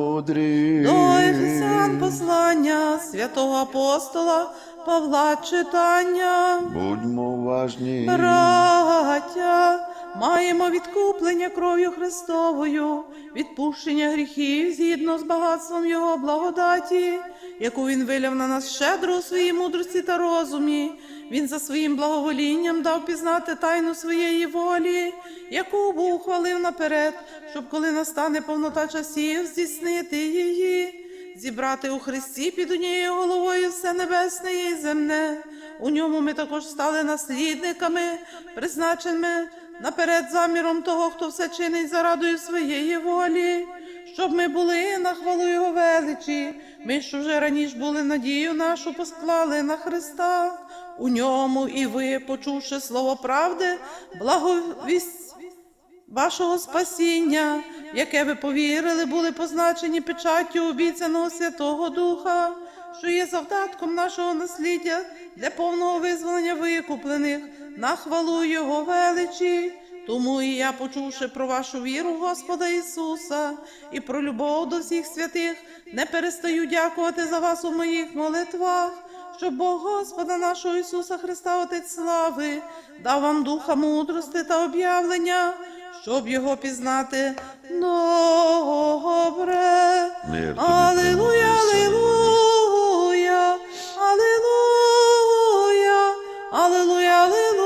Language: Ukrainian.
мудрі. До Ефесян послання святого апостола Павла читання. Будьмо уважні. Браття, маємо відкуплення кров'ю Христовою, відпущення гріхів згідно з багатством Його благодаті, яку Він виляв на нас щедро у своїй мудрості та розумі. Він за своїм благоволінням дав пізнати тайну своєї волі, яку Бог ухвалив наперед, щоб коли настане повнота часів, здійснити її зібрати у Христі під однією головою все небесне і земне. У ньому ми також стали наслідниками, призначеними наперед заміром того, хто все чинить зарадою своєї волі, щоб ми були на хвалу Його величі. Ми, що вже раніше були надію нашу, посклали на Христа. У ньому і ви, почувши слово правди, благовість вашого спасіння, яке ви повірили, були позначені печаттю обіцяного Святого Духа, що є завдатком нашого насліддя для повного визволення викуплених на хвалу Його величі. Тому і я, почувши про вашу віру Господа Ісуса і про любов до всіх святих, не перестаю дякувати за вас у моїх молитвах, щоб Бог Господа нашого Ісуса Христа, Отець слави, дав вам духа мудрости та об'явлення, щоб його пізнати ну, добре. Мир тобі, Алілуя, алілуя, алілуя.